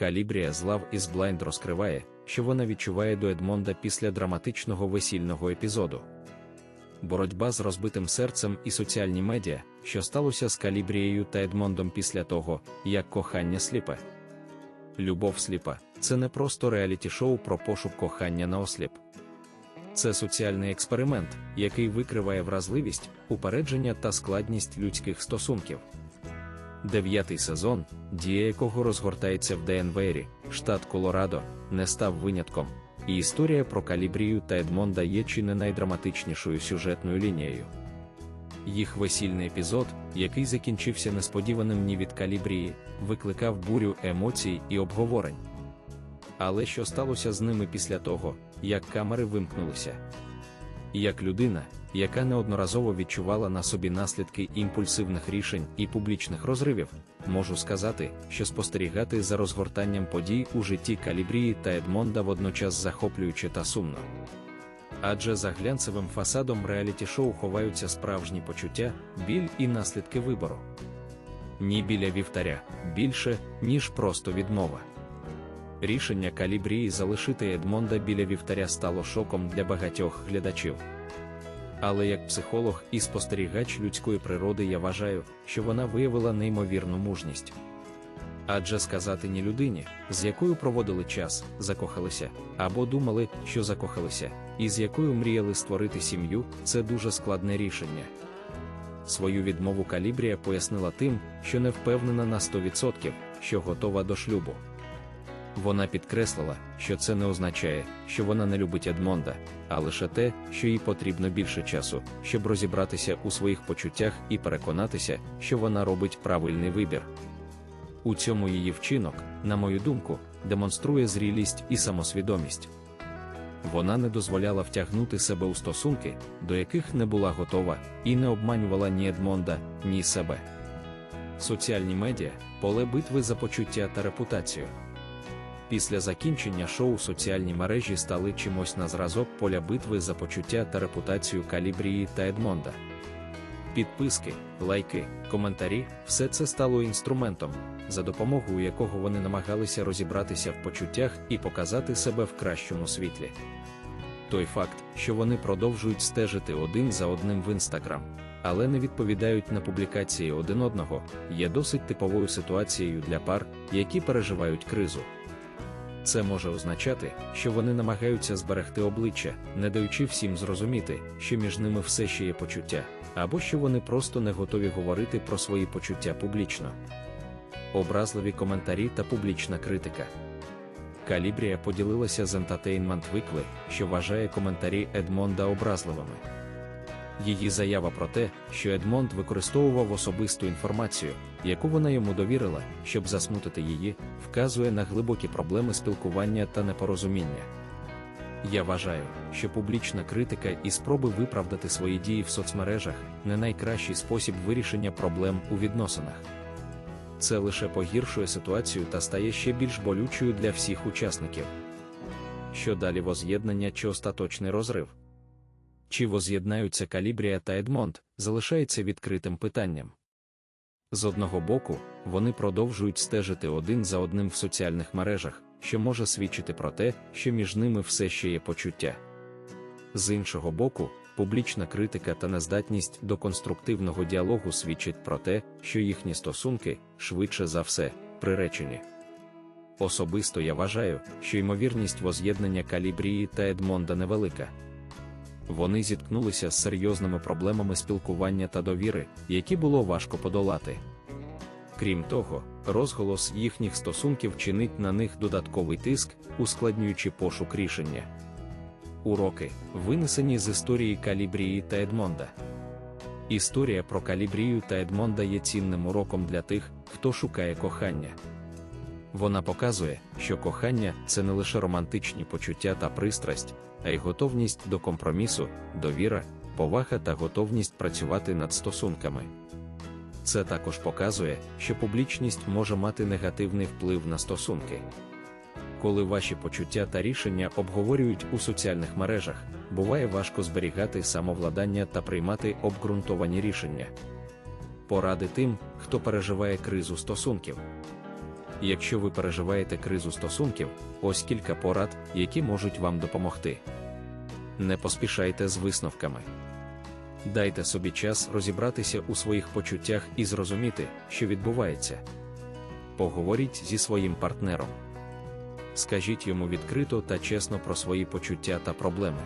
Калібрія з Love is Blind розкриває, що вона відчуває до Едмонда після драматичного весільного епізоду. Боротьба з розбитим серцем і соціальні медіа, що сталося з Калібрією та Едмондом після того, як кохання сліпе. Любов сліпа це не просто реаліті-шоу про пошук кохання на осліп. Це соціальний експеримент, який викриває вразливість, упередження та складність людських стосунків. Дев'ятий сезон, дія якого розгортається в Денвері, штат Колорадо, не став винятком, і історія про Калібрію та Едмонда є чи не найдраматичнішою сюжетною лінією. Їх весільний епізод, який закінчився несподіваним ні від Калібрії, викликав бурю емоцій і обговорень. Але що сталося з ними після того, як камери вимкнулися? Як людина, яка неодноразово відчувала на собі наслідки імпульсивних рішень і публічних розривів, можу сказати, що спостерігати за розгортанням подій у житті Калібрії та Едмонда водночас захоплююче та сумно. Адже за глянцевим фасадом реаліті-шоу ховаються справжні почуття, біль і наслідки вибору. Ні біля вівтаря, більше, ніж просто відмова. Рішення Калібрії залишити Едмонда біля вівтаря стало шоком для багатьох глядачів. Але як психолог і спостерігач людської природи я вважаю, що вона виявила неймовірну мужність. Адже сказати ні людині, з якою проводили час, закохалися, або думали, що закохалися, і з якою мріяли створити сім'ю, це дуже складне рішення. Свою відмову Калібрія пояснила тим, що не впевнена на 100%, що готова до шлюбу. Вона підкреслила, що це не означає, що вона не любить Едмонда, а лише те, що їй потрібно більше часу, щоб розібратися у своїх почуттях і переконатися, що вона робить правильний вибір. У цьому її вчинок, на мою думку, демонструє зрілість і самосвідомість. Вона не дозволяла втягнути себе у стосунки, до яких не була готова, і не обманювала ні Едмонда, ні себе. Соціальні медіа поле битви за почуття та репутацію. Після закінчення шоу соціальні мережі стали чимось на зразок поля битви за почуття та репутацію Калібрії та Едмонда. Підписки, лайки, коментарі все це стало інструментом, за допомогою якого вони намагалися розібратися в почуттях і показати себе в кращому світлі. Той факт, що вони продовжують стежити один за одним в інстаграм, але не відповідають на публікації один одного, є досить типовою ситуацією для пар, які переживають кризу. Це може означати, що вони намагаються зберегти обличчя, не даючи всім зрозуміти, що між ними все ще є почуття, або що вони просто не готові говорити про свої почуття публічно. Образливі коментарі та публічна критика. Калібрія поділилася з Entertainment Weekly, що вважає коментарі Едмонда образливими. Її заява про те, що Едмонд використовував особисту інформацію, яку вона йому довірила, щоб засмутити її, вказує на глибокі проблеми спілкування та непорозуміння. Я вважаю, що публічна критика і спроби виправдати свої дії в соцмережах не найкращий спосіб вирішення проблем у відносинах. Це лише погіршує ситуацію та стає ще більш болючою для всіх учасників. Що далі воз'єднання чи остаточний розрив? Чи воз'єднаються Калібрія та Едмонд, залишається відкритим питанням. З одного боку, вони продовжують стежити один за одним в соціальних мережах, що може свідчити про те, що між ними все ще є почуття. З іншого боку, публічна критика та нездатність до конструктивного діалогу свідчить про те, що їхні стосунки, швидше за все, приречені. Особисто я вважаю, що ймовірність воз'єднання Калібрії та Едмонда невелика вони зіткнулися з серйозними проблемами спілкування та довіри, які було важко подолати. Крім того, розголос їхніх стосунків чинить на них додатковий тиск, ускладнюючи пошук рішення. Уроки, винесені з історії Калібрії та Едмонда. Історія про Калібрію та Едмонда є цінним уроком для тих, хто шукає кохання. Вона показує, що кохання це не лише романтичні почуття та пристрасть, а й готовність до компромісу, довіра, повага та готовність працювати над стосунками. Це також показує, що публічність може мати негативний вплив на стосунки. Коли ваші почуття та рішення обговорюють у соціальних мережах, буває важко зберігати самовладання та приймати обґрунтовані рішення. Поради тим, хто переживає кризу стосунків. Якщо ви переживаєте кризу стосунків, ось кілька порад, які можуть вам допомогти. Не поспішайте з висновками. Дайте собі час розібратися у своїх почуттях і зрозуміти, що відбувається. Поговоріть зі своїм партнером. Скажіть йому відкрито та чесно про свої почуття та проблеми.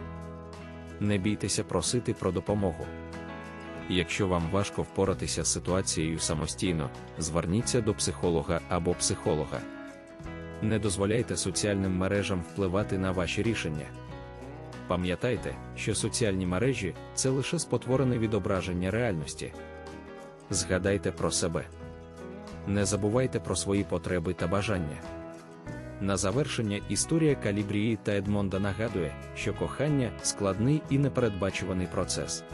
Не бійтеся просити про допомогу. Якщо вам важко впоратися з ситуацією самостійно, зверніться до психолога або психолога. Не дозволяйте соціальним мережам впливати на ваші рішення. Пам'ятайте, що соціальні мережі це лише спотворене відображення реальності. Згадайте про себе. Не забувайте про свої потреби та бажання. На завершення історія Калібрії та Едмонда нагадує, що кохання складний і непередбачуваний процес.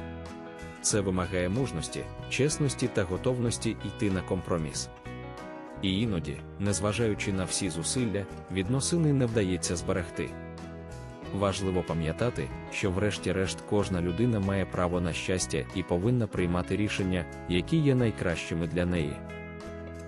Це вимагає мужності, чесності та готовності йти на компроміс. І іноді, незважаючи на всі зусилля, відносини не вдається зберегти. Важливо пам'ятати, що врешті-решт кожна людина має право на щастя і повинна приймати рішення, які є найкращими для неї.